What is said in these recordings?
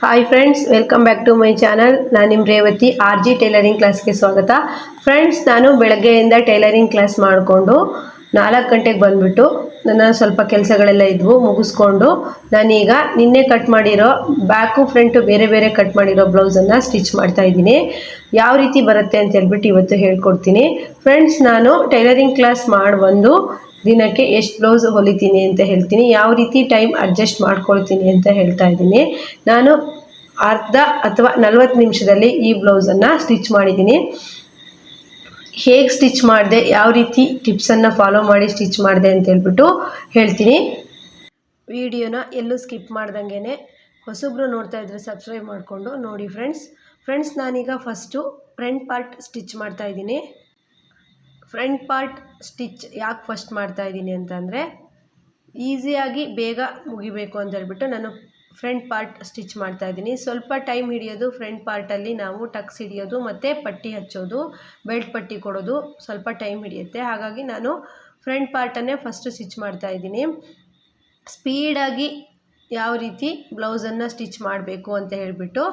Hi friends welcome back to my channel ನಾನು ನಿಮ್ಮ Revathi R G tailoring ಕ್ಲಾಸ್ಗೆ ಸ್ವಾಗತ. ಫ್ರೆಂಡ್ಸ್ ನಾನು ಬೆಳಗ್ಗೆಯಿಂದ ಟೈಲರಿಂಗ್ ಕ್ಲಾಸ್ ಮಾಡಿಕೊಂಡು ನಾಲ್ಕು ಗಂಟೆಗೆ ಬಂದುಬಿಟ್ಟು ನನ್ನ ಸ್ವಲ್ಪ ಕೆಲಸಗಳೆಲ್ಲ ಇದ್ವು, ಮುಗಿಸ್ಕೊಂಡು ನಾನೀಗ ನಿನ್ನೆ ಕಟ್ ಮಾಡಿರೋ ಬ್ಯಾಕು ಫ್ರಂಟು ಬೇರೆ ಬೇರೆ ಕಟ್ ಮಾಡಿರೋ ಬ್ಲೌಸನ್ನು ಸ್ಟಿಚ್ ಮಾಡ್ತಾ ಇದ್ದೀನಿ. ಯಾವ ರೀತಿ ಬರುತ್ತೆ ಅಂತ ಹೇಳ್ಬಿಟ್ಟು ಇವತ್ತು ಹೇಳ್ಕೊಡ್ತೀನಿ. ಫ್ರೆಂಡ್ಸ್ ನಾನು ಟೈಲರಿಂಗ್ ಕ್ಲಾಸ್ ಮಾಡಿ ಬಂದು ದಿನಕ್ಕೆ ಎಷ್ಟು ಬ್ಲೌಸ್ ಹೊಲಿತೀನಿ ಅಂತ ಹೇಳ್ತೀನಿ, ಯಾವ ರೀತಿ ಟೈಮ್ ಅಡ್ಜಸ್ಟ್ ಮಾಡ್ಕೊಳ್ತೀನಿ ಅಂತ ಹೇಳ್ತಾ ಇದ್ದೀನಿ. ನಾನು ಅರ್ಧ ಅಥವಾ ನಲ್ವತ್ತು ನಿಮಿಷದಲ್ಲಿ ಈ ಬ್ಲೌಸನ್ನು ಸ್ಟಿಚ್ ಮಾಡಿದ್ದೀನಿ. ಹೇಗೆ ಸ್ಟಿಚ್ ಮಾಡಿದೆ, ಯಾವ ರೀತಿ ಟಿಪ್ಸನ್ನು ಫಾಲೋ ಮಾಡಿ ಸ್ಟಿಚ್ ಮಾಡಿದೆ ಅಂತ ಹೇಳ್ಬಿಟ್ಟು ಹೇಳ್ತೀನಿ. ವಿಡಿಯೋನ ಎಲ್ಲೂ ಸ್ಕಿಪ್ ಮಾಡ್ದಂಗೆ ಹೊಸಬ್ರು ನೋಡ್ತಾ ಇದ್ರೆ ಸಬ್ಸ್ಕ್ರೈಬ್ ಮಾಡಿಕೊಂಡು ನೋಡಿ ಫ್ರೆಂಡ್ಸ್ ಫ್ರೆಂಡ್ಸ್ ನಾನೀಗ ಫಸ್ಟು ಫ್ರಂಟ್ ಪಾರ್ಟ್ ಸ್ಟಿಚ್ ಮಾಡ್ತಾ ಇದ್ದೀನಿ. ಫ್ರಂಟ್ ಪಾರ್ಟ್ ಸ್ಟಿಚ್ ಯಾಕೆ ಫಸ್ಟ್ ಮಾಡ್ತಾ ಇದ್ದೀನಿ ಅಂತಂದರೆ, ಈಸಿಯಾಗಿ ಬೇಗ ಮುಗಿಬೇಕು ಅಂತ ಹೇಳ್ಬಿಟ್ಟು ನಾನು ಫ್ರಂಟ್ ಪಾರ್ಟ್ ಸ್ಟಿಚ್ ಮಾಡ್ತಾ ಇದ್ದೀನಿ. ಸ್ವಲ್ಪ ಟೈಮ್ ಹಿಡಿಯೋದು, ಫ್ರಂಟ್ ಪಾರ್ಟಲ್ಲಿ ನಾವು ಟಕ್ಸ್ ಹಿಡಿಯೋದು ಮತ್ತು ಪಟ್ಟಿ ಹಚ್ಚೋದು, ಬೆಲ್ಟ್ ಪಟ್ಟಿ ಕೊಡೋದು ಸ್ವಲ್ಪ ಟೈಮ್ ಹಿಡಿಯುತ್ತೆ. ಹಾಗಾಗಿ ನಾನು ಫ್ರಂಟ್ ಪಾರ್ಟನ್ನೇ ಫಸ್ಟು ಸ್ಟಿಚ್ ಮಾಡ್ತಾ ಇದ್ದೀನಿ. ಸ್ಪೀಡಾಗಿ ಯಾವ ರೀತಿ ಬ್ಲೌಸನ್ನು ಸ್ಟಿಚ್ ಮಾಡಬೇಕು ಅಂತ ಹೇಳಿಬಿಟ್ಟು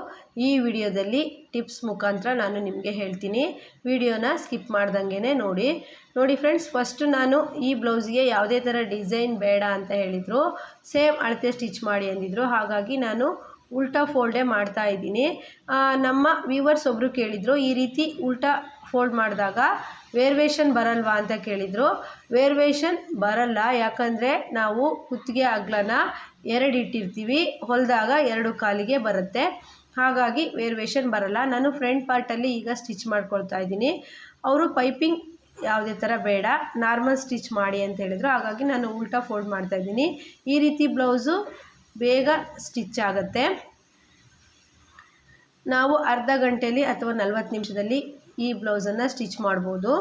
ಈ ವಿಡಿಯೋದಲ್ಲಿ ಟಿಪ್ಸ್ ಮುಖಾಂತರ ನಾನು ನಿಮಗೆ ಹೇಳ್ತೀನಿ. ವಿಡಿಯೋನ ಸ್ಕಿಪ್ ಮಾಡ್ದಂಗೆ ನೋಡಿ. ನೋಡಿ ಫ್ರೆಂಡ್ಸ್ ಫಸ್ಟು ನಾನು ಈ ಬ್ಲೌಸ್ಗೆ ಯಾವುದೇ ಥರ ಡಿಸೈನ್ ಬೇಡ ಅಂತ ಹೇಳಿದರು. ಸೇಮ್ ಅಳತೆ ಸ್ಟಿಚ್ ಮಾಡಿ ಅಂದಿದ್ರು. ಹಾಗಾಗಿ ನಾನು ಉಲ್ಟಾ ಫೋಲ್ಡೇ ಮಾಡ್ತಾ ಇದ್ದೀನಿ. ನಮ್ಮ ವ್ಯೂವರ್ಸ್ ಒಬ್ಬರು ಕೇಳಿದರು, ಈ ರೀತಿ ಉಲ್ಟಾ ಫೋಲ್ಡ್ ಮಾಡಿದಾಗ ವೇರ್ವೇಷನ್ ಬರಲ್ವಾ ಅಂತ ಕೇಳಿದರು. ವೇರ್ವೇಷನ್ ಬರಲ್ಲ, ಯಾಕಂದರೆ ನಾವು ಕುತ್ತಿಗೆ ಅಗ್ಲನ ಎರಡು ಇಟ್ಟಿರ್ತೀವಿ. ಹೊಲಿದಾಗ ಎರಡು ಕಾಲಿಗೆ ಬರುತ್ತೆ. ಹಾಗಾಗಿ ವೇರ್ವೇಷನ್ ಬರಲ್ಲ. ನಾನು ಫ್ರಂಟ್ ಪಾರ್ಟಲ್ಲಿ ಈಗ ಸ್ಟಿಚ್ ಮಾಡ್ಕೊಳ್ತಾ ಇದ್ದೀನಿ. ಅವರು ಪೈಪಿಂಗ್ ಯಾವುದೇ ಥರ ಬೇಡ. ನಾರ್ಮಲ್ ಸ್ಟಿಚ್ ಮಾಡಿ ಅಂತ ಹೇಳಿದ್ರು. ಹಾಗಾಗಿ ನಾನು ಉಲ್ಟಾ ಫೋಲ್ಡ್ ಮಾಡ್ತಾ ಇದ್ದೀನಿ. ಈ ರೀತಿ ಬ್ಲೌಸು ಬೇಗ ಸ್ಟಿಚ್ ಆಗುತ್ತೆ. ನಾವು ಅರ್ಧ ಗಂಟೆಯಲ್ಲಿ ಅಥವಾ ನಲ್ವತ್ತು ನಿಮಿಷದಲ್ಲಿ ಈ ಬ್ಲೌಸನ್ನು ಸ್ಟಿಚ್ ಮಾಡ್ಬೋದು.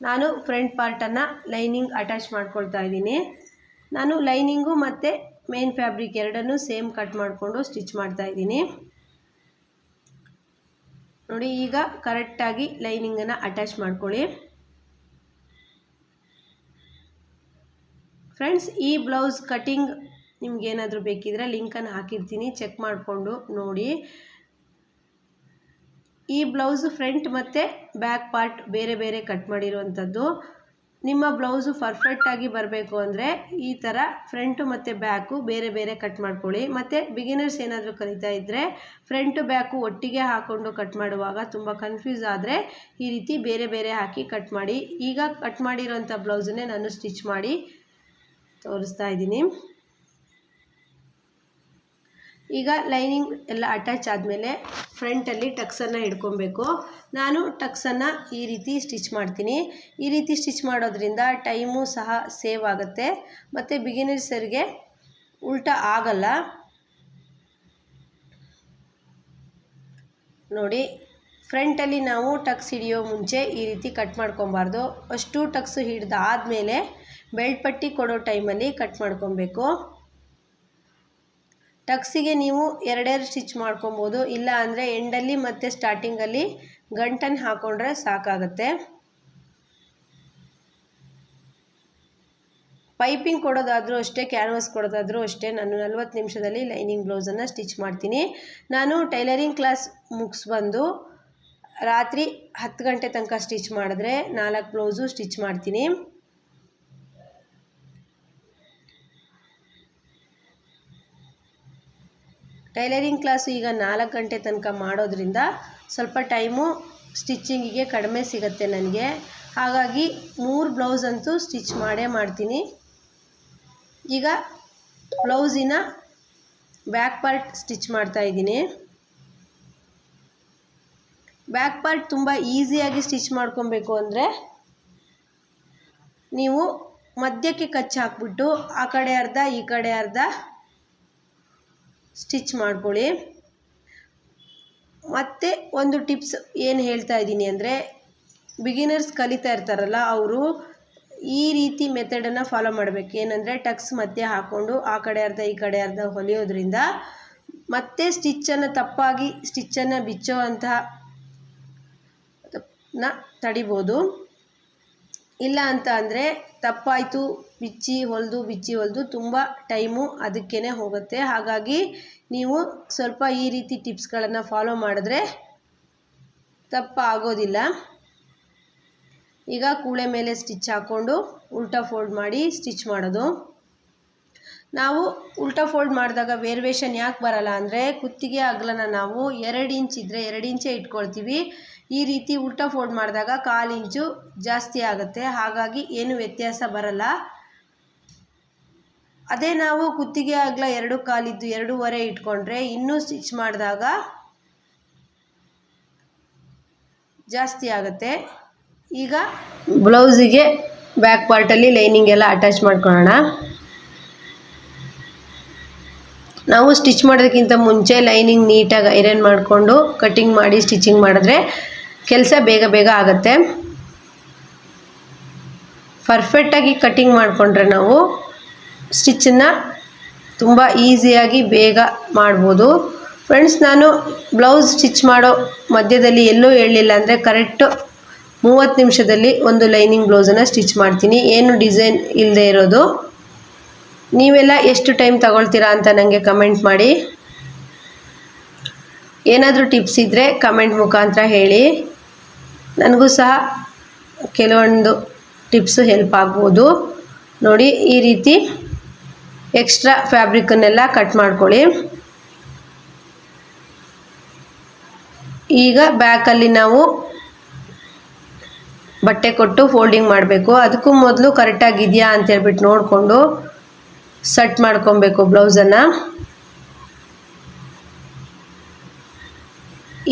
ನಾನು ಫ್ರಂಟ್ ಪಾರ್ಟನ್ನು ಲೈನಿಂಗ್ ಅಟ್ಯಾಚ್ ಮಾಡ್ಕೊಳ್ತಾ ಇದ್ದೀನಿ. ನಾನು ಲೈನಿಂಗು ಮತ್ತು ಮೇನ್ ಫ್ಯಾಬ್ರಿಕ್ ಎರಡನ್ನೂ ಸೇಮ್ ಕಟ್ ಮಾಡಿಕೊಂಡು ಸ್ಟಿಚ್ ಮಾಡ್ತಾ ಇದ್ದೀನಿ. ನೋಡಿ, ಈಗ ಕರೆಕ್ಟಾಗಿ ಲೈನಿಂಗನ್ನು ಅಟ್ಯಾಚ್ ಮಾಡ್ಕೊಳ್ಳಿ. ಫ್ರೆಂಡ್ಸ್, ಈ ಬ್ಲೌಸ್ ಕಟಿಂಗ್ ನಿಮ್ಗೇನಾದರೂ ಬೇಕಿದ್ರೆ ಲಿಂಕನ್ನು ಹಾಕಿರ್ತೀನಿ. ಚೆಕ್ ಮಾಡಿಕೊಂಡು ನೋಡಿ. ಈ ಬ್ಲೌಸು ಫ್ರಂಟ್ ಮತ್ತು ಬ್ಯಾಕ್ ಪಾರ್ಟ್ ಬೇರೆ ಬೇರೆ ಕಟ್ ಮಾಡಿರುವಂಥದ್ದು. ನಿಮ್ಮ ಬ್ಲೌಸು ಪರ್ಫೆಕ್ಟಾಗಿ ಬರಬೇಕು ಅಂದರೆ ಈ ಥರ ಫ್ರಂಟು ಮತ್ತು ಬ್ಯಾಕು ಬೇರೆ ಬೇರೆ ಕಟ್ ಮಾಡ್ಕೊಳ್ಳಿ. ಮತ್ತು ಬಿಗಿನರ್ಸ್ ಏನಾದರೂ ಕಲಿತಾ ಇದ್ದರೆ ಫ್ರಂಟು ಬ್ಯಾಕು ಒಟ್ಟಿಗೆ ಹಾಕ್ಕೊಂಡು ಕಟ್ ಮಾಡುವಾಗ ತುಂಬ ಕನ್ಫ್ಯೂಸ್ ಆದರೆ ಈ ರೀತಿ ಬೇರೆ ಬೇರೆ ಹಾಕಿ ಕಟ್ ಮಾಡಿ. ಈಗ ಕಟ್ ಮಾಡಿರೋಂಥ ಬ್ಲೌಸನ್ನೇ ನಾನು ಸ್ಟಿಚ್ ಮಾಡಿ ತೋರಿಸ್ತಾ ಇದ್ದೀನಿ. ಈಗ ಲೈನಿಂಗ್ ಎಲ್ಲ ಅಟ್ಯಾಚ್ ಆದಮೇಲೆ ಫ್ರಂಟಲ್ಲಿ ಟಕ್ಸನ್ನು ಹಿಡ್ಕೊಬೇಕು. ನಾನು ಟಕ್ಸನ್ನು ಈ ರೀತಿ ಸ್ಟಿಚ್ ಮಾಡ್ತೀನಿ. ಈ ರೀತಿ ಸ್ಟಿಚ್ ಮಾಡೋದ್ರಿಂದ ಟೈಮು ಸಹ ಸೇವ್ ಆಗುತ್ತೆ. ಮತ್ತು ಬಿಗಿನರ್ಸರಿಗೆ ಉಲ್ಟಾ ಆಗಲ್ಲ. ನೋಡಿ ಫ್ರಂಟಲ್ಲಿ ನಾವು ಟಕ್ಸ್ ಹಿಡಿಯೋ ಮುಂಚೆ ಈ ರೀತಿ ಕಟ್ ಮಾಡ್ಕೊಬಾರ್ದು. ಅಷ್ಟು ಟಕ್ಸ್ ಹಿಡ್ದಾದ್ಮೇಲೆ ಬೆಲ್ಟ್ ಪಟ್ಟಿ ಕೊಡೋ ಟೈಮಲ್ಲಿ ಕಟ್ ಮಾಡ್ಕೊಬೇಕು. ಟಕ್ಸಿಗೆ ನೀವು ಎರಡೆರಡು ಸ್ಟಿಚ್ ಮಾಡ್ಕೊಬೋದು. ಇಲ್ಲ ಅಂದರೆ ಎಂಡಲ್ಲಿ ಮತ್ತು ಸ್ಟಾರ್ಟಿಂಗಲ್ಲಿ ಗಂಟನ್ನು ಹಾಕ್ಕೊಂಡ್ರೆ ಸಾಕಾಗುತ್ತೆ. ಪೈಪಿಂಗ್ ಕೊಡೋದಾದರೂ ಅಷ್ಟೇ, ಕ್ಯಾನ್ವಾಸ್ ಕೊಡೋದಾದರೂ ಅಷ್ಟೇ. ನಾನು ನಲ್ವತ್ತು ನಿಮಿಷದಲ್ಲಿ ಲೈನಿಂಗ್ ಬ್ಲೌಸನ್ನು ಸ್ಟಿಚ್ ಮಾಡ್ತೀನಿ. ನಾನು ಟೈಲರಿಂಗ್ ಕ್ಲಾಸ್ ಮುಗಿಸ್ಬಂದು ರಾತ್ರಿ ಹತ್ತು ಗಂಟೆ ತನಕ ಸ್ಟಿಚ್ ಮಾಡಿದ್ರೆ ನಾಲ್ಕು ಬ್ಲೌಸು ಸ್ಟಿಚ್ ಮಾಡ್ತೀನಿ. ಟೈಲರಿಂಗ್ ಕ್ಲಾಸು ಈಗ ನಾಲ್ಕು ಗಂಟೆ ತನಕ ಮಾಡೋದ್ರಿಂದ ಸ್ವಲ್ಪ ಟೈಮು ಸ್ಟಿಚ್ಚಿಂಗಿಗೆ ಕಡಿಮೆ ಸಿಗುತ್ತೆ ನನಗೆ. ಹಾಗಾಗಿ ಮೂರು ಬ್ಲೌಸ್ ಅಂತೂ ಸ್ಟಿಚ್ ಮಾಡೇ ಮಾಡ್ತೀನಿ. ಈಗ ಬ್ಲೌಸಿನ ಬ್ಯಾಕ್ ಪಾರ್ಟ್ ಸ್ಟಿಚ್ ಮಾಡ್ತಾ ಇದ್ದೀನಿ. ಬ್ಯಾಕ್ ಪಾರ್ಟ್ ತುಂಬ ಈಸಿಯಾಗಿ ಸ್ಟಿಚ್ ಮಾಡ್ಕೊಬೇಕು ಅಂದರೆ ನೀವು ಮಧ್ಯಕ್ಕೆ ಕಚ್ಚಿ ಹಾಕ್ಬಿಟ್ಟು ಆ ಕಡೆ ಅರ್ಧ, ಈ ಕಡೆ ಅರ್ಧ ಸ್ಟಿಚ್ ಮಾಡ್ಕೊಳ್ಳಿ. ಮತ್ತು ಒಂದು ಟಿಪ್ಸ್ ಏನು ಹೇಳ್ತಾ ಇದ್ದೀನಿ ಅಂದರೆ ಬಿಗಿನರ್ಸ್ ಕಲಿತಾ ಇರ್ತಾರಲ್ಲ, ಅವರು ಈ ರೀತಿ ಮೆಥಡನ್ನು ಫಾಲೋ ಮಾಡಬೇಕು. ಏನಂದರೆ ಟಕ್ಸ್ ಮತ್ತೆ ಹಾಕ್ಕೊಂಡು ಆ ಕಡೆ ಅರ್ಧ, ಈ ಕಡೆ ಅರ್ಧ ಹೊಲಿಯೋದ್ರಿಂದ ಮತ್ತೆ ಸ್ಟಿಚ್ಚನ್ನು ತಪ್ಪಾಗಿ ಸ್ಟಿಚ್ಚನ್ನು ಬಿಚ್ಚೋ ಅಂತಹ ನ ತಡಿಬೋದು. ಇಲ್ಲ ಅಂತ ಅಂದರೆ ತಪ್ಪಾಯಿತು, ಬಿಚ್ಚಿ ಹೊಲಿದು ಬಿಚ್ಚಿ ಹೊಲಿದು ತುಂಬ ಟೈಮು ಅದಕ್ಕೇ ಹೋಗುತ್ತೆ. ಹಾಗಾಗಿ ನೀವು ಸ್ವಲ್ಪ ಈ ರೀತಿ ಟಿಪ್ಸ್ಗಳನ್ನು ಫಾಲೋ ಮಾಡಿದ್ರೆ ತಪ್ಪ ಆಗೋದಿಲ್ಲ ಈಗ ಕೂಳೆ ಮೇಲೆ ಸ್ಟಿಚ್ ಹಾಕ್ಕೊಂಡು ಉಲ್ಟಾ ಫೋಲ್ಡ್ ಮಾಡಿ ಸ್ಟಿಚ್ ಮಾಡೋದು. ನಾವು ಉಲ್ಟಾ ಫೋಲ್ಡ್ ಮಾಡಿದಾಗ ವೇರ್ವೇಷನ್ ಯಾಕೆ ಬರಲ್ಲ ಅಂದರೆ ಕುತ್ತಿಗೆ ಅಗಲನ ನಾವು ಎರಡು ಇಂಚ್ ಇದ್ದರೆ ಎರಡು ಇಂಚೇ ಇಟ್ಕೊಳ್ತೀವಿ. ಈ ರೀತಿ ಉಲ್ಟಾ ಫೋಲ್ಡ್ ಮಾಡಿದಾಗ ಕಾಲು ಇಂಚು ಜಾಸ್ತಿ ಆಗುತ್ತೆ. ಹಾಗಾಗಿ ಏನು ವ್ಯತ್ಯಾಸ ಬರಲ್ಲ. ಅದೇ ನಾವು ಕುತ್ತಿಗೆ ಅಗಲ ಎರಡು ಕಾಲಿದ್ದು ಎರಡೂವರೆ ಇಟ್ಕೊಂಡ್ರೆ ಇನ್ನೂ ಸ್ಟಿಚ್ ಮಾಡಿದಾಗ ಜಾಸ್ತಿ ಆಗುತ್ತೆ. ಈಗ ಬ್ಲೌಸಿಗೆ ಬ್ಯಾಕ್ ಪಾರ್ಟಲ್ಲಿ ಲೈನಿಂಗ್ ಎಲ್ಲ ಅಟ್ಯಾಚ್ ಮಾಡ್ಕೊಳ್ಳೋಣ. ನಾವು ಸ್ಟಿಚ್ ಮಾಡೋದಕ್ಕಿಂತ ಮುಂಚೆ ಲೈನಿಂಗ್ ನೀಟಾಗಿ ಐರನ್ ಮಾಡಿಕೊಂಡು ಕಟ್ಟಿಂಗ್ ಮಾಡಿ ಸ್ಟಿಚಿಂಗ್ ಮಾಡಿದ್ರೆ ಕೆಲಸ ಬೇಗ ಬೇಗ ಆಗುತ್ತೆ. ಪರ್ಫೆಕ್ಟಾಗಿ ಕಟ್ಟಿಂಗ್ ಮಾಡಿಕೊಂಡ್ರೆ ನಾವು ಸ್ಟಿಚ್ಚನ್ನು ತುಂಬ ಈಸಿಯಾಗಿ ಬೇಗ ಮಾಡ್ಬೋದು. ಫ್ರೆಂಡ್ಸ್ ನಾನು ಬ್ಲೌಸ್ ಸ್ಟಿಚ್ ಮಾಡೋ ಮಧ್ಯದಲ್ಲಿ ಎಲ್ಲೂ ಹೇಳಲಿಲ್ಲ ಅಂದರೆ ಕರೆಕ್ಟು ಮೂವತ್ತು ನಿಮಿಷದಲ್ಲಿ ಒಂದು ಲೈನಿಂಗ್ ಬ್ಲೌಸನ್ನು ಸ್ಟಿಚ್ ಮಾಡ್ತೀನಿ. ಏನು ಡಿಸೈನ್ ಇಲ್ಲದೆ ಇರೋದು. ನೀವೆಲ್ಲ ಎಷ್ಟು ಟೈಮ್ ತಗೊಳ್ತೀರಾ ಅಂತ ನನಗೆ ಕಮೆಂಟ್ ಮಾಡಿ. ಏನಾದರೂ ಟಿಪ್ಸ್ ಇದ್ದರೆ ಕಮೆಂಟ್ ಮುಖಾಂತರ ಹೇಳಿ. ನನಗೂ ಸಹ ಕೆಲವೊಂದು ಟಿಪ್ಸು ಹೆಲ್ಪ್ ಆಗ್ಬೋದು. ನೋಡಿ, ಈ ರೀತಿ ಎಕ್ಸ್ಟ್ರಾ ಫ್ಯಾಬ್ರಿಕ್ಕನ್ನೆಲ್ಲ ಕಟ್ ಮಾಡ್ಕೊಳ್ಳಿ. ಈಗ ಬ್ಯಾಕಲ್ಲಿ ನಾವು ಬಟ್ಟೆ ಕೊಟ್ಟು ಫೋಲ್ಡಿಂಗ್ ಮಾಡಬೇಕು. ಅದಕ್ಕೂ ಮೊದಲು ಕರೆಕ್ಟಾಗಿದೆಯಾ ಅಂತೇಳ್ಬಿಟ್ಟು ನೋಡಿಕೊಂಡು ಸೆಟ್ ಮಾಡ್ಕೊಬೇಕು ಬ್ಲೌಸನ್ನು.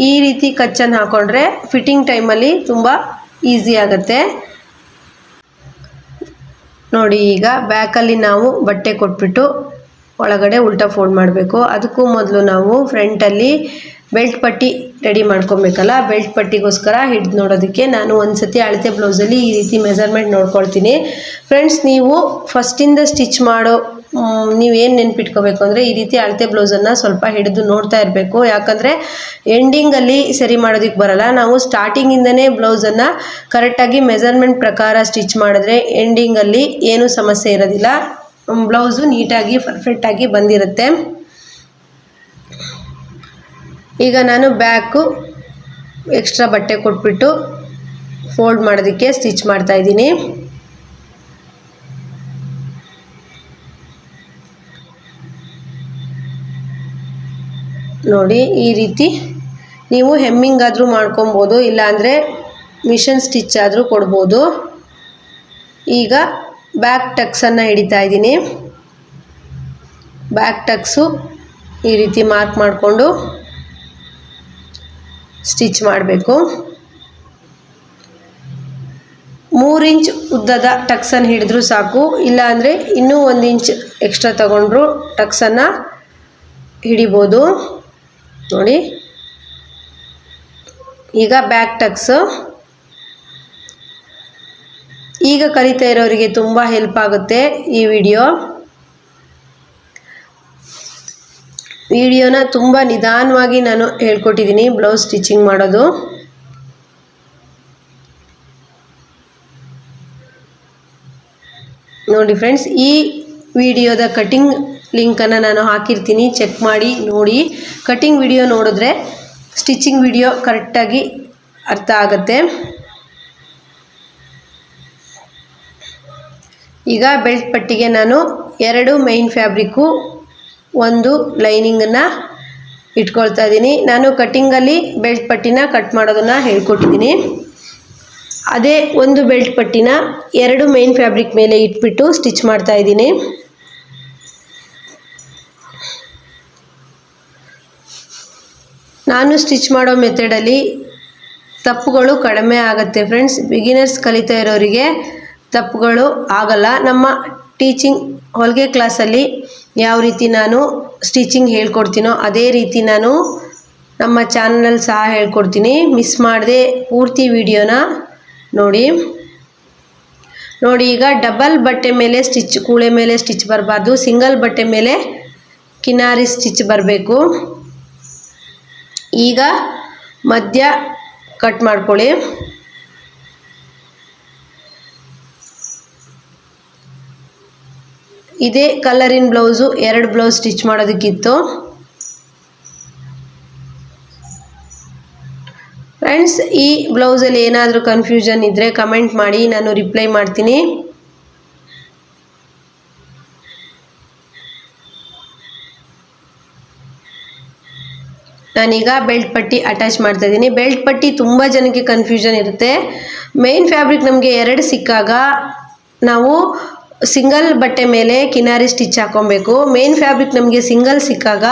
ಈ ರೀತಿ ಕಚ್ಚನ್ನು ಹಾಕೊಂಡ್ರೆ ಫಿಟ್ಟಿಂಗ್ ಟೈಮಲ್ಲಿ ತುಂಬ ಈಸಿ ಆಗುತ್ತೆ. ನೋಡಿ ಈಗ ಬ್ಯಾಕಲ್ಲಿ ನಾವು ಬಟ್ಟೆ ಕೊಟ್ಬಿಟ್ಟು ಒಳಗಡೆ ಉಲ್ಟಾ ಫೋಲ್ಡ್ ಮಾಡಬೇಕು. ಅದಕ್ಕೂ ಮೊದಲು ನಾವು ಫ್ರಂಟಲ್ಲಿ ಬೆಲ್ಟ್ ಪಟ್ಟಿ ರೆಡಿ ಮಾಡ್ಕೊಬೇಕಲ್ಲ? ಬೆಲ್ಟ್ ಪಟ್ಟಿಗೋಸ್ಕರ ಹಿಡ್ದು ನೋಡೋದಕ್ಕೆ ನಾನು ಒಂದು ಸತಿ ಅಳತೆ ಬ್ಲೌಸಲ್ಲಿ ಈ ರೀತಿ ಮೆಜರ್ಮೆಂಟ್ ನೋಡ್ಕೊಳ್ತೀನಿ. ಫ್ರೆಂಡ್ಸ್ ನೀವು ಫಸ್ಟಿಂದ ಸ್ಟಿಚ್ ಮಾಡೋ ನೀವೇನು ನೆನ್ಪಿಟ್ಕೋಬೇಕು ಅಂದರೆ ಈ ರೀತಿ ಅಳತೆ ಬ್ಲೌಸನ್ನು ಸ್ವಲ್ಪ ಹಿಡಿದು ನೋಡ್ತಾ ಇರಬೇಕು. ಯಾಕಂದರೆ ಎಂಡಿಂಗಲ್ಲಿ ಸರಿ ಮಾಡೋದಕ್ಕೆ ಬರಲ್ಲ. ನಾವು ಸ್ಟಾರ್ಟಿಂಗಿಂದನೇ ಬ್ಲೌಸನ್ನು ಕರೆಕ್ಟಾಗಿ ಮೆಜರ್ಮೆಂಟ್ ಪ್ರಕಾರ ಸ್ಟಿಚ್ ಮಾಡಿದ್ರೆ ಎಂಡಿಂಗಲ್ಲಿ ಏನೂ ಸಮಸ್ಯೆ ಇರೋದಿಲ್ಲ. ಬ್ಲೌಸು ನೀಟಾಗಿ ಪರ್ಫೆಕ್ಟಾಗಿ ಬಂದಿರುತ್ತೆ. ಈಗ ನಾನು ಬ್ಯಾಕು ಎಕ್ಸ್ಟ್ರಾ ಬಟ್ಟೆ ಕೊಟ್ಬಿಟ್ಟು ಫೋಲ್ಡ್ ಮಾಡೋದಕ್ಕೆ ಸ್ಟಿಚ್ ಮಾಡ್ತಾ ನೋಡಿ, ಈ ರೀತಿ ನೀವು ಹೆಮ್ಮಿಂಗ್ ಆದರೂ ಮಾಡ್ಕೊಬೋದು, ಇಲ್ಲಾಂದರೆ ಮಿಷನ್ ಸ್ಟಿಚ್ ಆದರೂ ಕೊಡ್ಬೋದು. ಈಗ ಬ್ಯಾಕ್ ಟಕ್ಸನ್ನು ಹಿಡಿತಾ ಇದ್ದೀನಿ. ಬ್ಯಾಕ್ ಟಕ್ಸು ಈ ರೀತಿ ಮಾರ್ಕ್ ಮಾಡಿಕೊಂಡು ಸ್ಟಿಚ್ ಮಾಡಬೇಕು. ಮೂರು ಇಂಚ್ ಉದ್ದದ ಟಕ್ಸನ್ನು ಹಿಡಿದ್ರೂ ಸಾಕು, ಇಲ್ಲಾಂದರೆ ಇನ್ನೂ ಒಂದು ಇಂಚ್ ಎಕ್ಸ್ಟ್ರಾ ತಗೊಂಡ್ರು ಟಕ್ಸನ್ನು ಹಿಡಿಬೋದು. ನೋಡಿ. ಈಗ ಬ್ಯಾಕ್ ಟಕ್ಸ್ ಈಗ ಕಲಿತಾ ಇರೋರಿಗೆ ತುಂಬ ಹೆಲ್ಪ್ ಆಗುತ್ತೆ ಈ ವಿಡಿಯೋ ವಿಡಿಯೋನ ತುಂಬ ನಿಧಾನವಾಗಿ ನಾನು ಹೇಳ್ಕೊಟ್ಟಿದ್ದೀನಿ ಬ್ಲೌಸ್ ಸ್ಟಿಚಿಂಗ್ ಮಾಡೋದು. ನೋಡಿ ಫ್ರೆಂಡ್ಸ್ ಈ ವಿಡಿಯೋದ ಕಟಿಂಗ್ ಲಿಂಕನ್ನು ನಾನು ಹಾಕಿರ್ತೀನಿ ಚೆಕ್ ಮಾಡಿ, ನೋಡಿ. ಕಟಿಂಗ್ ವಿಡಿಯೋ ನೋಡಿದ್ರೆ ಸ್ಟಿಚಿಂಗ್ ವಿಡಿಯೋ ಕರೆಕ್ಟಾಗಿ ಅರ್ಥ ಆಗುತ್ತೆ. ಈಗ ಬೆಲ್ಟ್ ಪಟ್ಟಿಗೆ ನಾನು ಎರಡು ಮೈನ್ ಫ್ಯಾಬ್ರಿಕ್ಕು ಒಂದು ಲೈನಿಂಗನ್ನು ಇಟ್ಕೊಳ್ತಾ ಇದ್ದೀನಿ. ನಾನು ಕಟ್ಟಿಂಗಲ್ಲಿ ಬೆಲ್ಟ್ ಪಟ್ಟಿನ ಕಟ್ ಮಾಡೋದನ್ನು ಹೇಳ್ಕೊಟ್ಟಿದ್ದೀನಿ. ಅದೇ ಒಂದು ಬೆಲ್ಟ್ ಪಟ್ಟಿನ ಎರಡು ಮೈನ್ ಫ್ಯಾಬ್ರಿಕ್ ಮೇಲೆ ಇಟ್ಬಿಟ್ಟು ಸ್ಟಿಚ್ ಮಾಡ್ತಾ ಇದ್ದೀನಿ. ನಾನು ಸ್ಟಿಚ್ ಮಾಡೋ ಮೆಥಡಲ್ಲಿ ತಪ್ಪುಗಳು ಕಡಿಮೆ ಆಗುತ್ತೆ ಫ್ರೆಂಡ್ಸ್. ಬಿಗಿನರ್ಸ್ ಕಲಿತಾ ಇರೋರಿಗೆ ತಪ್ಪುಗಳು ಆಗಲ್ಲ. ನಮ್ಮ ಟೀಚಿಂಗ್ ಹೊಲಿಗೆ ಕ್ಲಾಸಲ್ಲಿ ಯಾವ ರೀತಿ ನಾನು ಸ್ಟಿಚಿಂಗ್ ಹೇಳ್ಕೊಡ್ತೀನೋ ಅದೇ ರೀತಿ ನಾನು ನಮ್ಮ ಚಾನಲಲ್ಲಿ ಸಹ ಹೇಳ್ಕೊಡ್ತೀನಿ. ಮಿಸ್ ಮಾಡದೆ ಪೂರ್ತಿ ವಿಡಿಯೋನ ನೋಡಿ. ನೋಡಿ, ಈಗ ಡಬಲ್ ಬಟ್ಟೆ ಮೇಲೆ ಸ್ಟಿಚ್, ಕೂಳೆ ಮೇಲೆ ಸ್ಟಿಚ್ ಬರಬಾರ್ದು. ಸಿಂಗಲ್ ಬಟ್ಟೆ ಮೇಲೆ ಕಿನಾರಿ ಸ್ಟಿಚ್ ಬರಬೇಕು. ಈಗ ಮಧ್ಯ ಕಟ್ ಮಾಡ್ಕೊಳ್ಳಿ. ಇದೇ ಕಲರಿನ ಬ್ಲೌಸು ಎರಡು ಬ್ಲೌಸ್ ಸ್ಟಿಚ್ ಮಾಡೋದಕ್ಕಿತ್ತು. ಫ್ರೆಂಡ್ಸ್, ಈ ಬ್ಲೌಸಲ್ಲಿ ಏನಾದರೂ ಕನ್ಫ್ಯೂಷನ್ ಇದ್ದರೆ ಕಮೆಂಟ್ ಮಾಡಿ, ನಾನು ರಿಪ್ಲೈ ಮಾಡ್ತೀನಿ. ನಾನೀಗ ಬೆಲ್ಟ್ ಪಟ್ಟಿ ಅಟ್ಯಾಚ್ ಮಾಡ್ತಾ ಇದ್ದೀನಿ. ಬೆಲ್ಟ್ ಪಟ್ಟಿ ತುಂಬ ಜನಕ್ಕೆ ಕನ್ಫ್ಯೂಷನ್ ಇರುತ್ತೆ. ಮೇನ್ ಫ್ಯಾಬ್ರಿಕ್ ನಮಗೆ ಎರಡು ಸಿಕ್ಕಾಗ ನಾವು ಸಿಂಗಲ್ ಬಟ್ಟೆ ಮೇಲೆ ಕಿನಾರಿ ಸ್ಟಿಚ್ ಹಾಕೊಬೇಕು. ಮೇನ್ ಫ್ಯಾಬ್ರಿಕ್ ನಮಗೆ ಸಿಂಗಲ್ ಸಿಕ್ಕಾಗ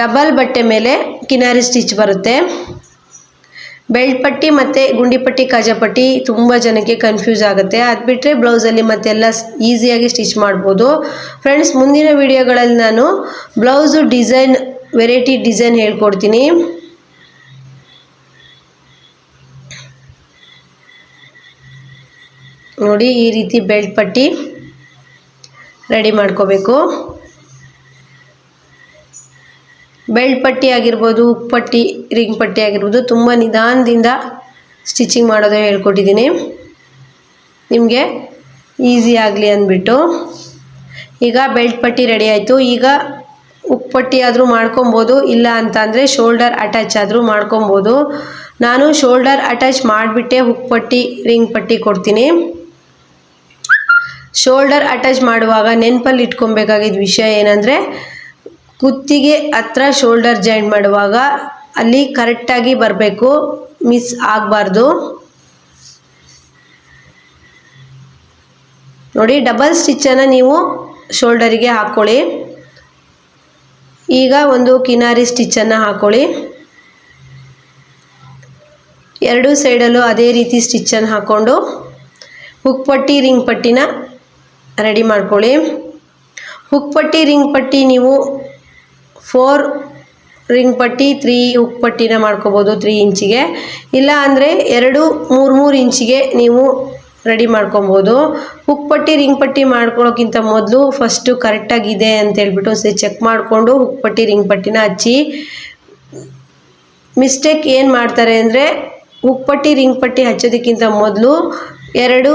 ಡಬಲ್ ಬಟ್ಟೆ ಮೇಲೆ ಕಿನಾರಿ ಸ್ಟಿಚ್ ಬರುತ್ತೆ. ಬೆಲ್ಟ್ ಪಟ್ಟಿ ಮತ್ತು ಗುಂಡಿ ಪಟ್ಟಿ ಕಾಜಾಪಟ್ಟಿ ತುಂಬ ಜನಕ್ಕೆ ಕನ್ಫ್ಯೂಸ್ ಆಗುತ್ತೆ. ಅದು ಬಿಟ್ಟರೆ ಬ್ಲೌಸಲ್ಲಿ ಮತ್ತೆಲ್ಲ ಈಸಿಯಾಗಿ ಸ್ಟಿಚ್ ಮಾಡ್ಬೋದು. ಫ್ರೆಂಡ್ಸ್ ಮುಂದಿನ ವಿಡಿಯೋಗಳಲ್ಲಿ ನಾನು ಬ್ಲೌಸು ಡಿಸೈನ್ ವೆರೈಟಿ ಡಿಸೈನ್ ಹೇಳ್ಕೊಡ್ತೀನಿ. ನೋಡಿ ಈ ರೀತಿ ಬೆಲ್ಟ್ ಪಟ್ಟಿ ರೆಡಿ ಮಾಡ್ಕೋಬೇಕು. ಬೆಲ್ಟ್ ಪಟ್ಟಿ ಆಗಿರ್ಬೋದು, ಉಕ್ ಪಟ್ಟಿ ರಿಂಗ್ ಪಟ್ಟಿ ಆಗಿರ್ಬೋದು ತುಂಬ ನಿಧಾನದಿಂದ ಸ್ಟಿಚಿಂಗ್ ಮಾಡೋದು ಹೇಳ್ಕೊಟ್ಟಿದ್ದೀನಿ. ನಿಮಗೆ ಈಸಿ ಆಗಲಿ ಅಂದ್ಬಿಟ್ಟು. ಈಗ ಬೆಲ್ಟ್ ಪಟ್ಟಿ ರೆಡಿ ಆಯಿತು. ಈಗ ಪಟ್ಟಿ ಆದರೂ ಮಾಡ್ಕೊಬೋದು, ಇಲ್ಲ ಅಂತ ಅಂದರೆ ಶೋಲ್ಡರ್ ಅಟ್ಯಾಚ್ ಆದರೂ ಮಾಡ್ಕೊಬೋದು. ನಾನು ಶೋಲ್ಡರ್ ಅಟ್ಯಾಚ್ ಮಾಡಿಬಿಟ್ಟೆ ಹುಕ್ ಪಟ್ಟಿ ರಿಂಗ್ ಪಟ್ಟಿ ಕೊಡ್ತೀನಿ. ಶೋಲ್ಡರ್ ಅಟ್ಯಾಚ್ ಮಾಡುವಾಗ ನೆನಪಲ್ಲಿ ಇಟ್ಕೊಬೇಕಾಗಿದ್ದ ವಿಷಯ ಏನಂದರೆ, ಕುತ್ತಿಗೆ ಹತ್ರ ಶೋಲ್ಡರ್ ಜಾಯಿಂಟ್ ಮಾಡುವಾಗ ಅಲ್ಲಿ ಕರೆಕ್ಟಾಗಿ ಬರಬೇಕು ಮಿಸ್ ಆಗಬಾರ್ದು. ನೋಡಿ ಡಬಲ್ ಸ್ಟಿಚ್ಚನ್ನು ನೀವು ಶೋಲ್ಡರಿಗೆ ಹಾಕ್ಕೊಳ್ಳಿ ಈಗ ಒಂದು ಕಿನಾರಿ ಸ್ಟಿಚ್ಚನ್ನು ಹಾಕ್ಕೊಳ್ಳಿ ಎರಡೂ ಸೈಡಲ್ಲೂ ಅದೇ ರೀತಿ ಸ್ಟಿಚ್ಚನ್ನು ಹಾಕ್ಕೊಂಡು ಹುಕ್ ಪಟ್ಟಿ ರಿಂಗ್ ಪಟ್ಟಿನ ರೆಡಿ ಮಾಡ್ಕೊಳ್ಳಿ. ಹುಕ್ ಪಟ್ಟಿ ರಿಂಗ್ ಪಟ್ಟಿ ನೀವು ಫೋರ್ ರಿಂಗ್ ಪಟ್ಟಿ ತ್ರೀ ಹುಕ್ ಪಟ್ಟಿನ ಮಾಡ್ಕೋಬೋದು ತ್ರೀ ಇಂಚಿಗೆ ಇಲ್ಲ ಅಂದರೆ ಎರಡು, ಮೂರು ಮೂರು ಇಂಚಿಗೆ ನೀವು ರೆಡಿ ಮಾಡ್ಕೊಬೋದು. ಹುಕ್ ಪಟ್ಟಿ, ರಿಂಗ್ ಪಟ್ಟಿ ಮಾಡ್ಕೊಳ್ಳೋಕ್ಕಿಂತ ಮೊದಲು ಫಸ್ಟು ಕರೆಕ್ಟಾಗಿದೆ ಅಂತ ಹೇಳ್ಬಿಟ್ಟು ಒಂದ್ಸರಿ ಚೆಕ್ ಮಾಡಿಕೊಂಡು ಹುಕ್ ಪಟ್ಟಿ, ರಿಂಗ್ ಪಟ್ಟಿನ ಹಚ್ಚಿ. ಮಿಸ್ಟೇಕ್ ಏನು ಮಾಡ್ತಾರೆ ಅಂದರೆ ಹುಕ್ ಪಟ್ಟಿ, ರಿಂಗ್ ಪಟ್ಟಿ ಹಚ್ಚೋದಕ್ಕಿಂತ ಮೊದಲು ಎರಡು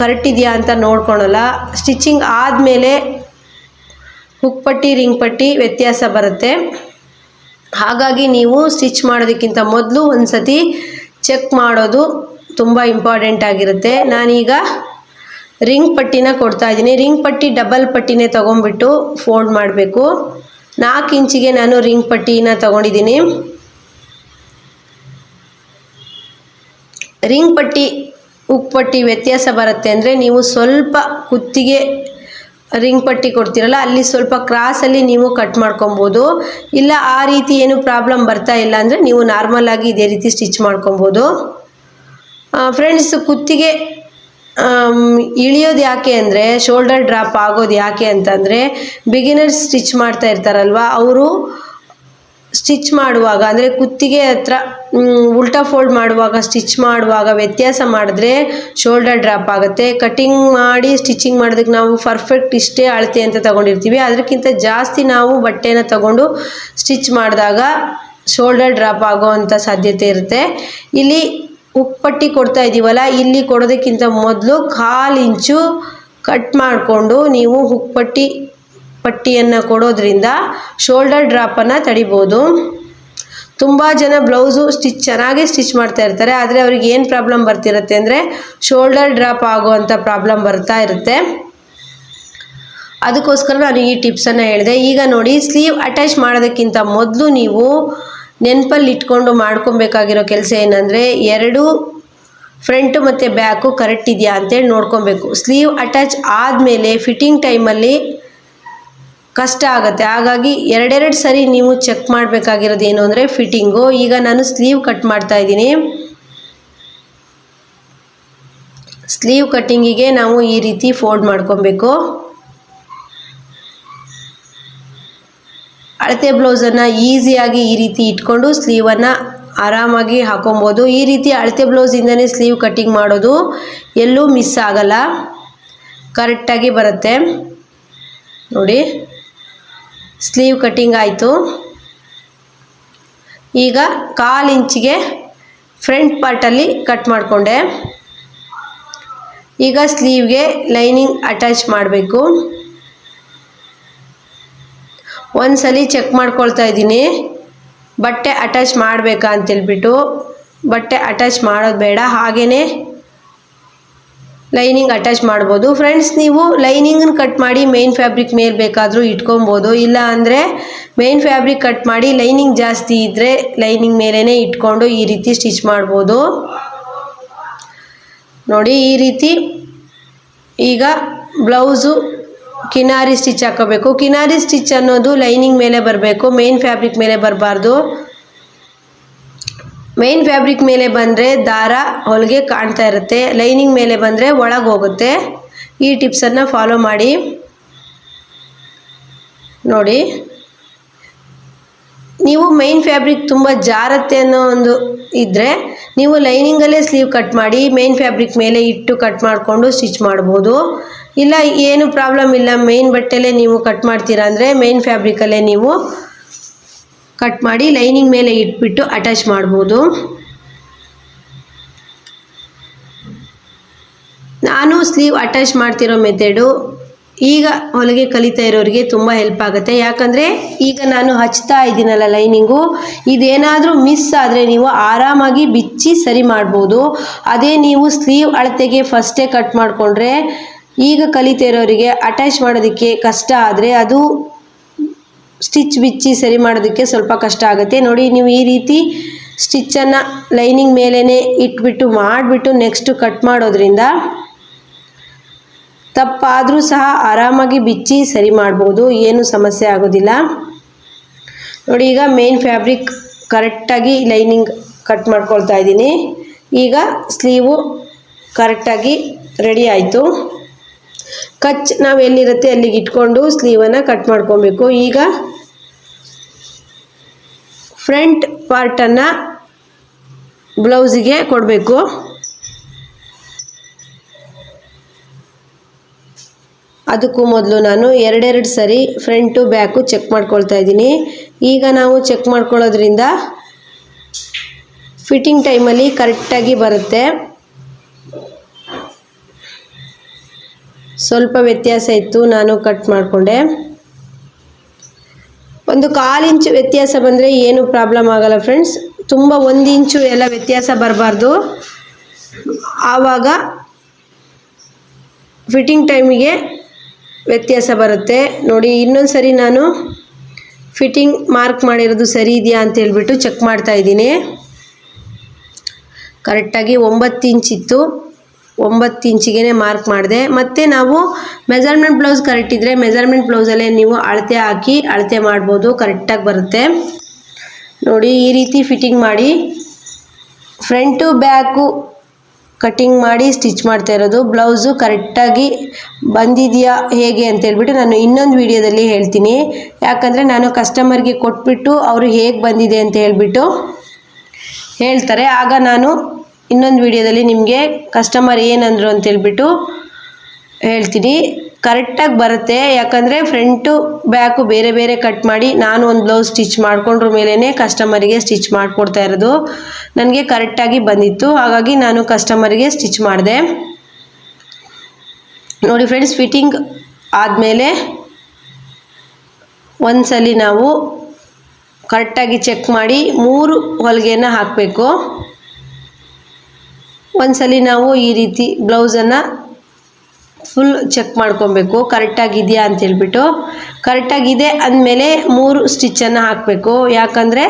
ಕರೆಕ್ಟ್ ಇದೆಯಾ ಅಂತ ನೋಡ್ಕೊಳಲ್ಲ. ಸ್ಟಿಚಿಂಗ್ ಆದಮೇಲೆ ಹುಕ್ ಪಟ್ಟಿ, ರಿಂಗ್ ಪಟ್ಟಿ ವ್ಯತ್ಯಾಸ ಬರುತ್ತೆ. ಹಾಗಾಗಿ ನೀವು ಸ್ಟಿಚ್ ಮಾಡೋದಕ್ಕಿಂತ ಮೊದಲು ಒಂದು ಸತಿ ಚೆಕ್ ಮಾಡೋದು. ತುಂಬ ಇಂಪಾರ್ಟೆಂಟ್ ಆಗಿರುತ್ತೆ. ನಾನೀಗ ರಿಂಗ್ ಪಟ್ಟಿನ ಕೊಡ್ತಾ ಇದ್ದೀನಿ. ರಿಂಗ್ ಪಟ್ಟಿ ಡಬಲ್ ಪಟ್ಟಿನೇ ತೊಗೊಂಡ್ಬಿಟ್ಟು ಫೋಲ್ಡ್ ಮಾಡಬೇಕು. ನಾಲ್ಕು ಇಂಚಿಗೆ ನಾನು ರಿಂಗ್ ಪಟ್ಟಿನ ತೊಗೊಂಡಿದ್ದೀನಿ. ರಿಂಗ್ ಪಟ್ಟಿ ಉಪ್ಪಟ್ಟಿ ವ್ಯತ್ಯಾಸ ಬರುತ್ತೆ ಅಂದರೆ ನೀವು ಸ್ವಲ್ಪ ಕುತ್ತಿಗೆ ರಿಂಗ್ ಪಟ್ಟಿ ಕೊಡ್ತೀರಲ್ಲ, ಅಲ್ಲಿ ಸ್ವಲ್ಪ ಕ್ರಾಸಲ್ಲಿ ನೀವು ಕಟ್ ಮಾಡ್ಕೊಬೋದು. ಇಲ್ಲ ಆ ರೀತಿ ಏನು ಪ್ರಾಬ್ಲಮ್ ಬರ್ತಾ ಇಲ್ಲ ಅಂದರೆ ನೀವು ನಾರ್ಮಲ್ ಆಗಿ ಇದೇ ರೀತಿ ಸ್ಟಿಚ್ ಮಾಡ್ಕೊಬೋದು. ಫ್ರೆಂಡ್ಸ್ ಕುತ್ತಿಗೆ ಇಳಿಯೋದು ಯಾಕೆ ಅಂದರೆ ಶೋಲ್ಡರ್ ಡ್ರಾಪ್ ಆಗೋದು ಯಾಕೆ ಅಂತಂದರೆ ಬಿಗಿನರ್ಸ್ ಸ್ಟಿಚ್ ಮಾಡ್ತಾ ಇರ್ತಾರಲ್ವ, ಅವರು ಸ್ಟಿಚ್ ಮಾಡುವಾಗ, ಅಂದರೆ ಕುತ್ತಿಗೆ ಹತ್ರ ಉಲ್ಟಾ ಫೋಲ್ಡ್ ಮಾಡುವಾಗ ಸ್ಟಿಚ್ ಮಾಡುವಾಗ ವ್ಯತ್ಯಾಸ ಮಾಡಿದ್ರೆ ಶೋಲ್ಡರ್ ಡ್ರಾಪ್ ಆಗುತ್ತೆ. ಕಟಿಂಗ್ ಮಾಡಿ ಸ್ಟಿಚಿಂಗ್ ಮಾಡೋದಕ್ಕೆ ನಾವು ಪರ್ಫೆಕ್ಟ್ ಇಷ್ಟೇ ಅಳತೆ ಅಂತ ತಗೊಂಡಿರ್ತೀವಿ. ಅದಕ್ಕಿಂತ ಜಾಸ್ತಿ ನಾವು ಬಟ್ಟೆನ ತಗೊಂಡು ಸ್ಟಿಚ್ ಮಾಡಿದಾಗ ಶೋಲ್ಡರ್ ಡ್ರಾಪ್ ಆಗೋ ಅಂಥ ಸಾಧ್ಯತೆ ಇರುತ್ತೆ. ಇಲ್ಲಿ ಉಪ್ಪಟ್ಟಿ ಕೊಡ್ತಾ ಇದ್ದೀವಲ್ಲ ಇಲ್ಲಿ ಕೊಡೋದಕ್ಕಿಂತ ಮೊದಲು ಕಾಲು ಇಂಚು ಕಟ್ ಮಾಡಿಕೊಂಡು ನೀವು ಹುಕ್ಪಟ್ಟಿ ಪಟ್ಟಿಯನ್ನು ಕೊಡೋದ್ರಿಂದ ಶೋಲ್ಡರ್ ಡ್ರಾಪನ್ನು ತಡಿಬೋದು. ತುಂಬ ಜನ ಬ್ಲೌಸು ಸ್ಟಿಚ್ ಚೆನ್ನಾಗಿ ಸ್ಟಿಚ್ ಮಾಡ್ತಾ ಇರ್ತಾರೆ, ಆದರೆ ಅವ್ರಿಗೆ ಏನು ಪ್ರಾಬ್ಲಮ್ ಬರ್ತಿರುತ್ತೆ ಅಂದರೆ ಶೋಲ್ಡರ್ ಡ್ರಾಪ್ ಆಗುವಂಥ ಪ್ರಾಬ್ಲಮ್ ಬರ್ತಾ ಇರುತ್ತೆ. ಅದಕ್ಕೋಸ್ಕರ ನಾನು ಈ ಟಿಪ್ಸನ್ನು ಹೇಳಿದೆ. ಈಗ ನೋಡಿ ಸ್ಲೀವ್ ಅಟ್ಯಾಚ್ ಮಾಡೋದಕ್ಕಿಂತ ಮೊದಲು ನೀವು ನೆನಪಲ್ಲಿ ಇಟ್ಕೊಂಡು ಮಾಡ್ಕೊಬೇಕಾಗಿರೋ ಕೆಲಸ ಏನಂದರೆ ಎರಡು ಫ್ರಂಟು ಮತ್ತು ಬ್ಯಾಕು ಕರೆಕ್ಟ್ ಇದೆಯಾ ಅಂತೇಳಿ ನೋಡ್ಕೊಬೇಕು. ಸ್ಲೀವ್ ಅಟ್ಯಾಚ್ ಆದಮೇಲೆ ಫಿಟ್ಟಿಂಗ್ ಟೈಮಲ್ಲಿ ಕಷ್ಟ ಆಗುತ್ತೆ. ಹಾಗಾಗಿ ಎರಡೆರಡು ಸರಿ ನೀವು ಚೆಕ್ ಮಾಡಬೇಕಾಗಿರೋದು ಏನು ಅಂದರೆ ಫಿಟ್ಟಿಂಗು ಈಗ ನಾನು ಸ್ಲೀವ್ ಕಟ್ ಮಾಡ್ತಾ ಇದ್ದೀನಿ. ಸ್ಲೀವ್ ಕಟ್ಟಿಂಗಿಗೆ ನಾವು ಈ ರೀತಿ ಫೋಲ್ಡ್ ಮಾಡ್ಕೊಬೇಕು. ಅಳತೆ ಬ್ಲೌಸನ್ನು ಈಸಿಯಾಗಿ ಈ ರೀತಿ ಇಟ್ಕೊಂಡು ಸ್ಲೀವನ್ನು ಆರಾಮಾಗಿ ಹಾಕೊಬೋದು. ಈ ರೀತಿ ಅಳತೆ ಬ್ಲೌಸಿಂದನೇ ಸ್ಲೀವ್ ಕಟ್ಟಿಂಗ್ ಮಾಡೋದು ಎಲ್ಲೂ ಮಿಸ್ ಆಗಲ್ಲ. ಕರೆಕ್ಟಾಗಿ ಬರುತ್ತೆ. ನೋಡಿ, ಸ್ಲೀವ್ ಕಟ್ಟಿಂಗ್ ಆಯಿತು. ಈಗ ಕಾಲು ಇಂಚಿಗೆ ಫ್ರಂಟ್ ಪಾರ್ಟಲ್ಲಿ ಕಟ್ ಮಾಡಿಕೊಂಡೆ. ಈಗ ಸ್ಲೀವ್ಗೆ ಲೈನಿಂಗ್ ಅಟ್ಯಾಚ್ ಮಾಡಬೇಕು. ಒಂದ್ಸಲಿ ಚೆಕ್ ಮಾಡ್ಕೊಳ್ತಾ ಇದ್ದೀನಿ. ಬಟ್ಟೆ ಅಟ್ಯಾಚ್ ಮಾಡಬೇಕಾ ಅಂತೇಳ್ಬಿಟ್ಟು ಬಟ್ಟೆ ಅಟ್ಯಾಚ್ ಮಾಡೋದು ಬೇಡ. ಹಾಗೆಯೇ ಲೈನಿಂಗ್ ಅಟ್ಯಾಚ್ ಮಾಡ್ಬೋದು. ಫ್ರೆಂಡ್ಸ್ ನೀವು ಲೈನಿಂಗನ್ನು ಕಟ್ ಮಾಡಿ ಮೇನ್ ಫ್ಯಾಬ್ರಿಕ್ ಮೇಲೆ ಬೇಕಾದರೂ ಇಟ್ಕೊಬೋದು ಇಲ್ಲ ಅಂದರೆ ಮೇನ್ ಫ್ಯಾಬ್ರಿಕ್ ಕಟ್ ಮಾಡಿ ಲೈನಿಂಗ್ ಜಾಸ್ತಿ ಇದ್ದರೆ ಲೈನಿಂಗ್ ಮೇಲೇ ಇಟ್ಕೊಂಡು ಈ ರೀತಿ ಸ್ಟಿಚ್ ಮಾಡ್ಬೋದು. ನೋಡಿ, ಈ ರೀತಿ ಈಗ ಬ್ಲೌಸು ಕಿನಾರಿ ಸ್ಟಿಚ್ ಹಾಕೋಬೇಕು. ಕಿನಾರಿ ಸ್ಟಿಚ್ ಅನ್ನೋದು ಲೈನಿಂಗ್ ಮೇಲೆ ಬರಬೇಕು, ಮೇನ್ ಫ್ಯಾಬ್ರಿಕ್ ಮೇಲೆ ಬರಬಾರ್ದು. ಮೇನ್ ಫ್ಯಾಬ್ರಿಕ್ ಮೇಲೆ ಬಂದರೆ ದಾರ ಹೊಲಿಗೆ ಕಾಣ್ತಾ ಇರುತ್ತೆ, ಲೈನಿಂಗ್ ಮೇಲೆ ಬಂದರೆ ಒಳಗೆ ಹೋಗುತ್ತೆ. ಈ ಟಿಪ್ಸನ್ನು ಫಾಲೋ ಮಾಡಿ. ನೋಡಿ. ನೀವು ಮೈನ್ ಫ್ಯಾಬ್ರಿಕ್ ತುಂಬ ಜಾರತ್ತೆ ಅನ್ನೋ ಒಂದು ಇದ್ದರೆ ನೀವು ಲೈನಿಂಗಲ್ಲೇ ಸ್ಲೀವ್ ಕಟ್ ಮಾಡಿ, ಮೇನ್ ಫ್ಯಾಬ್ರಿಕ್ ಮೇಲೆ ಇಟ್ಟು ಕಟ್ ಮಾಡಿಕೊಂಡು ಸ್ಟಿಚ್ ಮಾಡ್ಬೋದು. ಇಲ್ಲ, ಏನು ಪ್ರಾಬ್ಲಮ್ ಇಲ್ಲ. ಮೇನ್ ಬಟ್ಟೆಲೇ ನೀವು ಕಟ್ ಮಾಡ್ತೀರಾ ಅಂದರೆ ಮೇನ್ ಫ್ಯಾಬ್ರಿಕಲ್ಲೇ ನೀವು ಕಟ್ ಮಾಡಿ ಲೈನಿಂಗ್ ಮೇಲೆ ಇಟ್ಬಿಟ್ಟು ಅಟ್ಯಾಚ್ ಮಾಡ್ಬೋದು. ನಾನು ಸ್ಲೀವ್ ಅಟ್ಯಾಚ್ ಮಾಡ್ತಿರೋ ಮೆಥೆಡು ಈಗ ಹೊಲಿಗೆ ಕಲಿತಾ ಇರೋರಿಗೆ ತುಂಬ ಹೆಲ್ಪ್ ಆಗುತ್ತೆ. ಯಾಕಂದರೆ ಈಗ ನಾನು ಹಚ್ತಾ ಇದ್ದೀನಲ್ಲ ಲೈನಿಂಗು ಇದೇನಾದರೂ ಮಿಸ್ ಆದರೆ ನೀವು ಆರಾಮಾಗಿ ಬಿಚ್ಚಿ ಸರಿ ಮಾಡ್ಬೋದು. ಅದೇ ನೀವು ಸ್ಲೀವ್ ಅಳತೆಗೆ ಫಸ್ಟೇ ಕಟ್ ಮಾಡಿಕೊಂಡ್ರೆ ಈಗ ಕಲಿತಾ ಇರೋರಿಗೆ ಅಟ್ಯಾಚ್ ಮಾಡೋದಕ್ಕೆ ಕಷ್ಟ ಆದರೆ ಅದು ಸ್ಟಿಚ್ ಬಿಚ್ಚಿ ಸರಿ ಮಾಡೋದಕ್ಕೆ ಸ್ವಲ್ಪ ಕಷ್ಟ ಆಗುತ್ತೆ. ನೋಡಿ, ನೀವು ಈ ರೀತಿ ಸ್ಟಿಚ್ಚನ್ನು ಲೈನಿಂಗ್ ಮೇಲೇ ಇಟ್ಬಿಟ್ಟು ಮಾಡಿಬಿಟ್ಟು ನೆಕ್ಸ್ಟು ಕಟ್ ಮಾಡೋದ್ರಿಂದ ತಪ್ಪಾದರೂ ಸಹ ಆರಾಮಾಗಿ ಬಿಚ್ಚಿ ಸರಿ ಮಾಡ್ಬೋದು, ಏನು ಸಮಸ್ಯೆ ಆಗೋದಿಲ್ಲ. ನೋಡಿ, ಈಗ ಮೇನ್ ಫ್ಯಾಬ್ರಿಕ್ ಕರೆಕ್ಟಾಗಿ ಲೈನಿಂಗ್ ಕಟ್ ಮಾಡ್ಕೊಳ್ತಾ ಇದ್ದೀನಿ. ಈಗ ಸ್ಲೀವು ಕರೆಕ್ಟಾಗಿ ರೆಡಿ ಆಯಿತು. ಕಚ್ ನಾವು ಎಲ್ಲಿರುತ್ತೆ ಅಲ್ಲಿಗೆ ಇಟ್ಕೊಂಡು ಸ್ಲೀವನ್ನು ಕಟ್ ಮಾಡ್ಕೊಬೇಕು. ಈಗ ಫ್ರಂಟ್ ಪಾರ್ಟನ್ನು ಬ್ಲೌಸಿಗೆ ಕೊಡಬೇಕು. ಅದಕ್ಕೂ ಮೊದಲು ನಾನು ಎರಡೆರಡು ಸರಿ ಫ್ರಂಟು ಬ್ಯಾಕು ಚೆಕ್ ಮಾಡ್ಕೊಳ್ತಾ ಇದ್ದೀನಿ. ಈಗ ನಾವು ಚೆಕ್ ಮಾಡ್ಕೊಳ್ಳೋದ್ರಿಂದ ಫಿಟ್ಟಿಂಗ್ ಟೈಮಲ್ಲಿ ಕರೆಕ್ಟಾಗಿ ಬರುತ್ತೆ. ಸ್ವಲ್ಪ ವ್ಯತ್ಯಾಸ ಇತ್ತು, ನಾನು ಕಟ್ ಮಾಡಿಕೊಂಡೆ. ಒಂದು ಕಾಲು ಇಂಚು ವ್ಯತ್ಯಾಸ ಬಂದರೆ ಏನು ಪ್ರಾಬ್ಲಮ್ ಆಗಲ್ಲ ಫ್ರೆಂಡ್ಸ್ ತುಂಬ ಒಂದು ಇಂಚು ಎಲ್ಲ ವ್ಯತ್ಯಾಸ ಬರಬಾರ್ದು. ಆವಾಗ ಫಿಟ್ಟಿಂಗ್ ಟೈಮಿಗೆ ವ್ಯತ್ಯಾಸ ಬರುತ್ತೆ. ನೋಡಿ ಇನ್ನೊಂದು ಸರಿ ನಾನು ಫಿಟ್ಟಿಂಗ್ ಮಾರ್ಕ್ ಮಾಡಿರೋದು ಸರಿ ಇದೆಯಾ ಅಂತ ಹೇಳಿಬಿಟ್ಟು ಚೆಕ್ ಮಾಡ್ತಾ ಇದ್ದೀನಿ. ಕರೆಕ್ಟಾಗಿ ಒಂಬತ್ತು ಇಂಚಿತ್ತು ಒಂಬತ್ತು ಇಂಚಿಗೆ ಮಾರ್ಕ್ ಮಾಡಿದೆ. ಮತ್ತು ನಾವು ಮೆಜರ್ಮೆಂಟ್ ಬ್ಲೌಸ್ ಕರೆಕ್ಟ್ ಇದ್ದರೆ ಮೆಜರ್ಮೆಂಟ್ ಬ್ಲೌಸಲ್ಲೇ ನೀವು ಅಳತೆ ಹಾಕಿ ಅಳತೆ ಮಾಡ್ಬೋದು ಕರೆಕ್ಟಾಗಿ ಬರುತ್ತೆ. ನೋಡಿ, ಈ ರೀತಿ ಫಿಟ್ಟಿಂಗ್ ಮಾಡಿ ಫ್ರಂಟು ಬ್ಯಾಕು ಕಟ್ಟಿಂಗ್ ಮಾಡಿ ಸ್ಟಿಚ್ ಮಾಡ್ತಾ ಇರೋದು. ಬ್ಲೌಸು ಕರೆಕ್ಟಾಗಿ ಬಂದಿದೆಯಾ ಹೇಗೆ ಅಂತ ಹೇಳ್ಬಿಟ್ಟು ನಾನು ಇನ್ನೊಂದು ವಿಡಿಯೋದಲ್ಲಿ ಹೇಳ್ತೀನಿ. ಯಾಕಂದರೆ ನಾನು ಕಸ್ಟಮರ್ಗೆ ಕೊಟ್ಬಿಟ್ಟು ಅವರು ಹೇಗೆ ಬಂದಿದೆ ಅಂತ ಹೇಳಿಬಿಟ್ಟು ಹೇಳ್ತಾರೆ. ಆಗ ನಾನು ಇನ್ನೊಂದು ವಿಡಿಯೋದಲ್ಲಿ ನಿಮಗೆ ಕಸ್ಟಮರ್ ಏನಂದರು ಅಂತ ಹೇಳ್ಬಿಟ್ಟು ಹೇಳ್ತೀನಿ. ಕರೆಕ್ಟಾಗಿ ಬರುತ್ತೆ. ಯಾಕಂದರೆ ಫ್ರಂಟು ಬ್ಯಾಕು ಬೇರೆ ಬೇರೆ ಕಟ್ ಮಾಡಿ ನಾನು ಒಂದು ಬ್ಲೌಸ್ ಸ್ಟಿಚ್ ಮಾಡಿಕೊಂಡ್ರ ಮೇಲೇ ಕಸ್ಟಮರಿಗೆ ಸ್ಟಿಚ್ ಮಾಡಿಕೊಡ್ತಾ ಇರೋದು. ನನಗೆ ಕರೆಕ್ಟಾಗಿ ಬಂದಿತ್ತು. ಹಾಗಾಗಿ ನಾನು ಕಸ್ಟಮರಿಗೆ ಸ್ಟಿಚ್ ಮಾಡಿದೆ. ನೋಡಿ ಫ್ರೆಂಡ್ಸ್ ಫಿಟ್ಟಿಂಗ್ ಆದಮೇಲೆ ಒಂದ್ಸಲಿ ನಾವು ಕರೆಕ್ಟಾಗಿ ಚೆಕ್ ಮಾಡಿ ಮೂರು ಹೊಲಿಗೆನ ಹಾಕಬೇಕು. ಒಂದ್ಸಲಿ ನಾವು ಈ ರೀತಿ ಬ್ಲೌಸನ್ನು ಫುಲ್ ಚೆಕ್ ಮಾಡ್ಕೊಬೇಕು. ಕರೆಕ್ಟಾಗಿದೆಯಾ ಅಂತ ಹೇಳ್ಬಿಟ್ಟು. ಕರೆಕ್ಟಾಗಿದೆ ಅಂದಮೇಲೆ ಮೂರು ಸ್ಟಿಚ್ಚನ್ನು ಹಾಕಬೇಕು. ಯಾಕಂದರೆ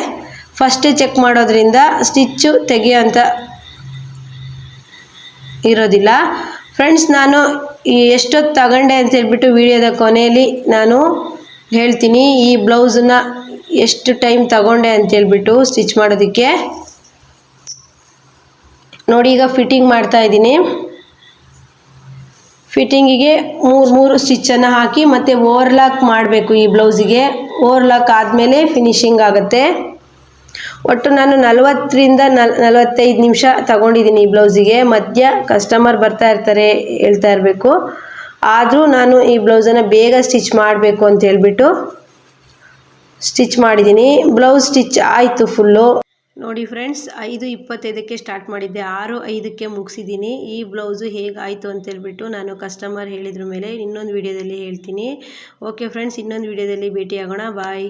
ಫಸ್ಟೇ ಚೆಕ್ ಮಾಡೋದ್ರಿಂದ ಸ್ಟಿಚ್ಚು ತೆಗೆಯೋಂಥ ಇರೋದಿಲ್ಲ. ಫ್ರೆಂಡ್ಸ್ ನಾನು ಎಷ್ಟೊತ್ತು ತಗೊಂಡೆ ಅಂತ ಹೇಳ್ಬಿಟ್ಟು ವಿಡಿಯೋದ ಕೊನೆಯಲ್ಲಿ ನಾನು ಹೇಳ್ತೀನಿ. ಈ ಬ್ಲೌಸನ್ನ ಎಷ್ಟು ಟೈಮ್ ತಗೊಂಡೆ ಅಂತ ಹೇಳ್ಬಿಟ್ಟು ಸ್ಟಿಚ್ ಮಾಡೋದಕ್ಕೆ. ನೋಡಿ ಈಗ ಫಿಟ್ಟಿಂಗ್ ಮಾಡ್ತಾ ಇದ್ದೀನಿ. ಫಿಟ್ಟಿಂಗಿಗೆ ಮೂರು ಮೂರು ಸ್ಟಿಚ್ಚನ್ನು ಹಾಕಿ ಮತ್ತು ಓವರ್ಲಾಕ್ ಮಾಡಬೇಕು ಈ ಬ್ಲೌಸಿಗೆ ಓವರ್ಲಾಕ್ ಆದಮೇಲೆ ಫಿನಿಶಿಂಗ್ ಆಗುತ್ತೆ. ಒಟ್ಟು ನಾನು ನಲವತ್ತರಿಂದ ನಲ್, ನಲವತ್ತೈದು ನಿಮಿಷ ತಗೊಂಡಿದ್ದೀನಿ ಈ ಬ್ಲೌಸಿಗೆ ಮಧ್ಯ ಕಸ್ಟಮರ್ ಬರ್ತಾ ಇರ್ತಾರೆ ಹೇಳ್ತಾ ಇರಬೇಕು. ಆದರೂ ನಾನು ಈ ಬ್ಲೌಸನ್ನು ಬೇಗ ಸ್ಟಿಚ್ ಮಾಡಬೇಕು ಅಂತ ಹೇಳಿಬಿಟ್ಟು ಸ್ಟಿಚ್ ಮಾಡಿದ್ದೀನಿ. ಬ್ಲೌಸ್ ಸ್ಟಿಚ್ ಆಯಿತು ಫುಲ್ಲು ನೋಡಿ ಫ್ರೆಂಡ್ಸ್, ಐದು ಇಪ್ಪತ್ತೈದಕ್ಕೆ ಸ್ಟಾರ್ಟ್ ಮಾಡಿದ್ದೆ. ಆರು ಐದಕ್ಕೆ ಮುಗಿಸಿದ್ದೀನಿ. ಈ ಬ್ಲೌಸು ಹೇಗಾಯಿತು ಅಂತೇಳ್ಬಿಟ್ಟು ನಾನು ಕಸ್ಟಮರ್ ಹೇಳಿದ್ರ ಮೇಲೆ ಇನ್ನೊಂದು ವಿಡಿಯೋದಲ್ಲಿ ಹೇಳ್ತೀನಿ. ಓಕೆ ಫ್ರೆಂಡ್ಸ್ ಇನ್ನೊಂದು ವೀಡಿಯೋದಲ್ಲಿ ಭೇಟಿಯಾಗೋಣ. ಬಾಯ್